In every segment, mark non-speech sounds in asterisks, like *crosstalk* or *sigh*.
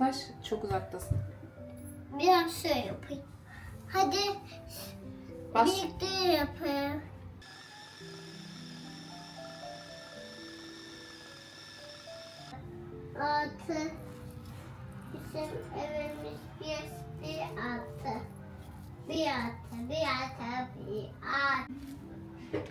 Yaklaş, çok uzaktasın. Biraz şöyle yapayım. Hadi Bas. birlikte yapalım. Altı. Bizim evimiz geçti altı. Bir altı, bir altı, bir altı.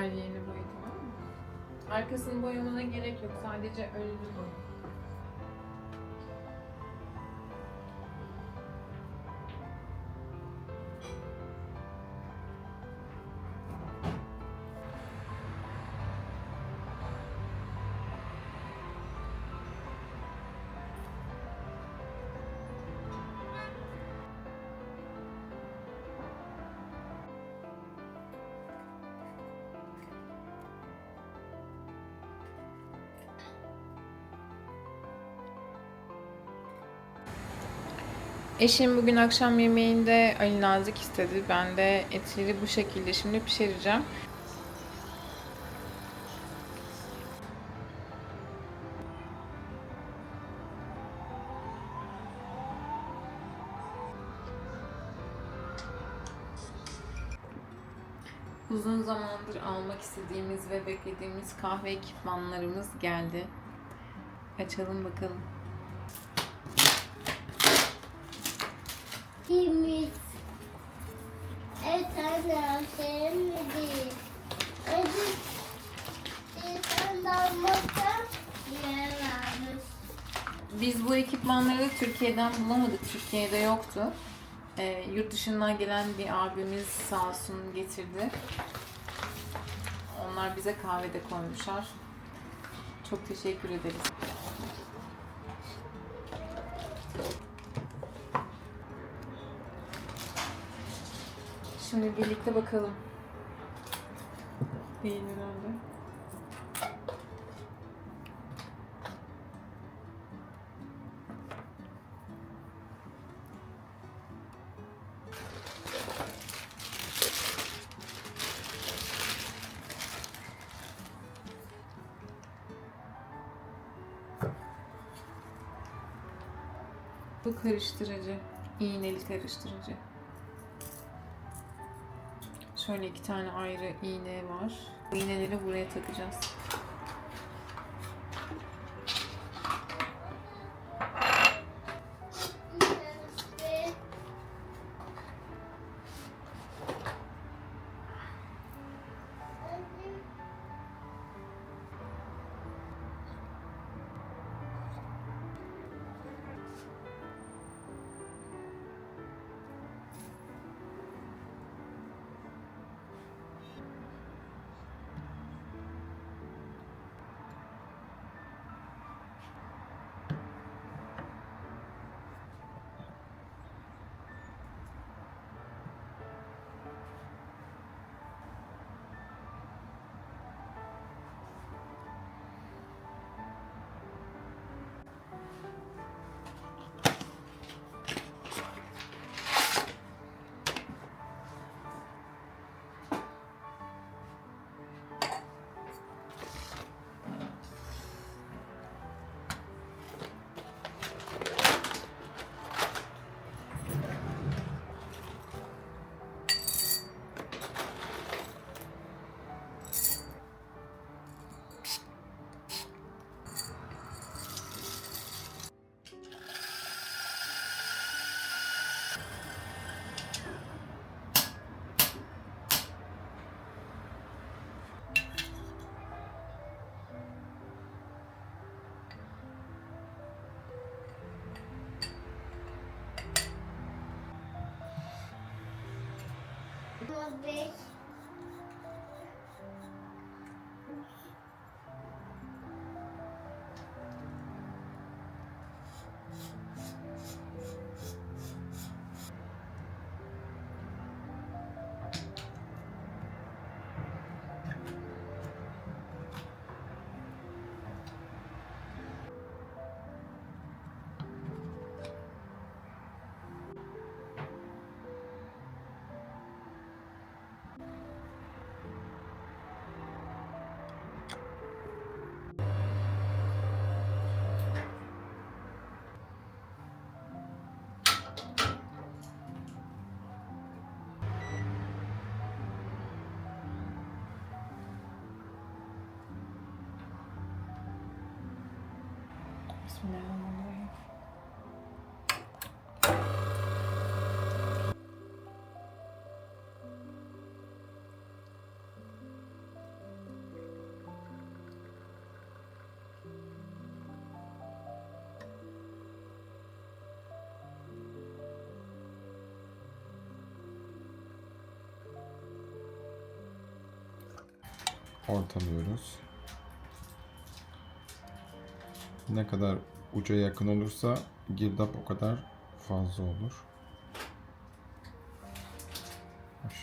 Her yerini boya tamam mı? Arkasını boyamana gerek yok. Sadece önünü boya. Eşim bugün akşam yemeğinde Ali Nazik istedi. Ben de etleri bu şekilde şimdi pişireceğim. Uzun zamandır almak istediğimiz ve beklediğimiz kahve ekipmanlarımız geldi. Açalım bakalım. Temiz. Evet anne sevmedi. Acı. İnsan dalmakta yer varmış. Biz bu ekipmanları Türkiye'den bulamadık. Türkiye'de yoktu. Ee, yurt dışından gelen bir abimiz sağ olsun getirdi. Onlar bize kahvede koymuşlar. Çok teşekkür ederiz. Şimdi birlikte bakalım. Değil herhalde. Bu karıştırıcı. iğneli karıştırıcı. Şöyle iki tane ayrı iğne var. Bu iğneleri buraya takacağız. Özbek Bismillahirrahmanirrahim. ortalıyoruz. Ne kadar uca yakın olursa girdap o kadar fazla olur.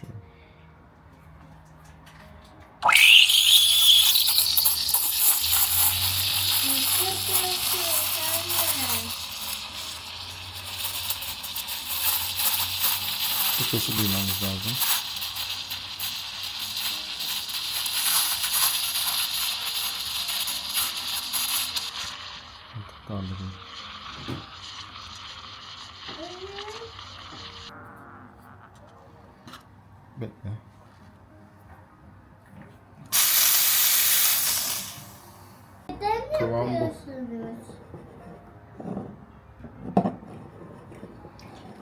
Şöyle. Bu sesi duymamız lazım. Kaldırayım. Bekle. Neden Kıvam bu.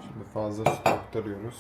Şimdi fazla süt aktarıyoruz.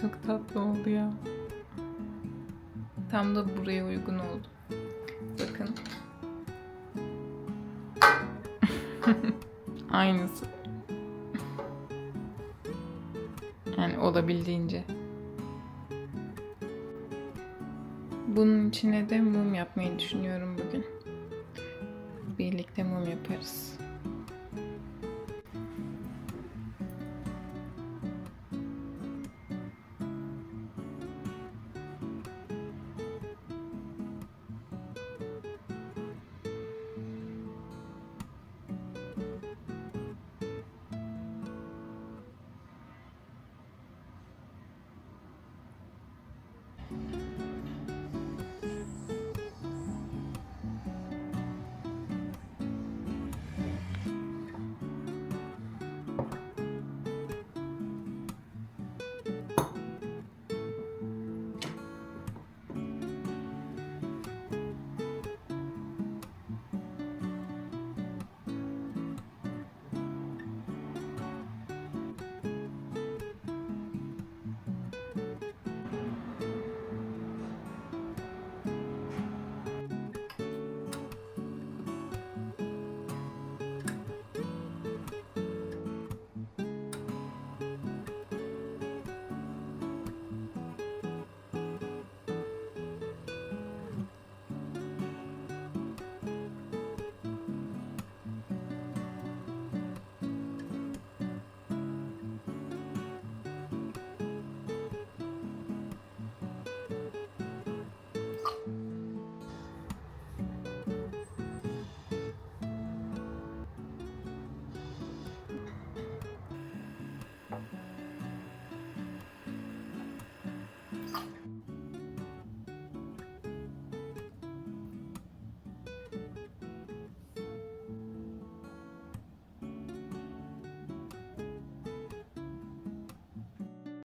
Çok tatlı oldu ya. Tam da buraya uygun oldu. Bakın. *laughs* Aynısı. Yani olabildiğince. Bunun içine de mum yapmayı düşünüyorum bugün. Birlikte mum yaparız.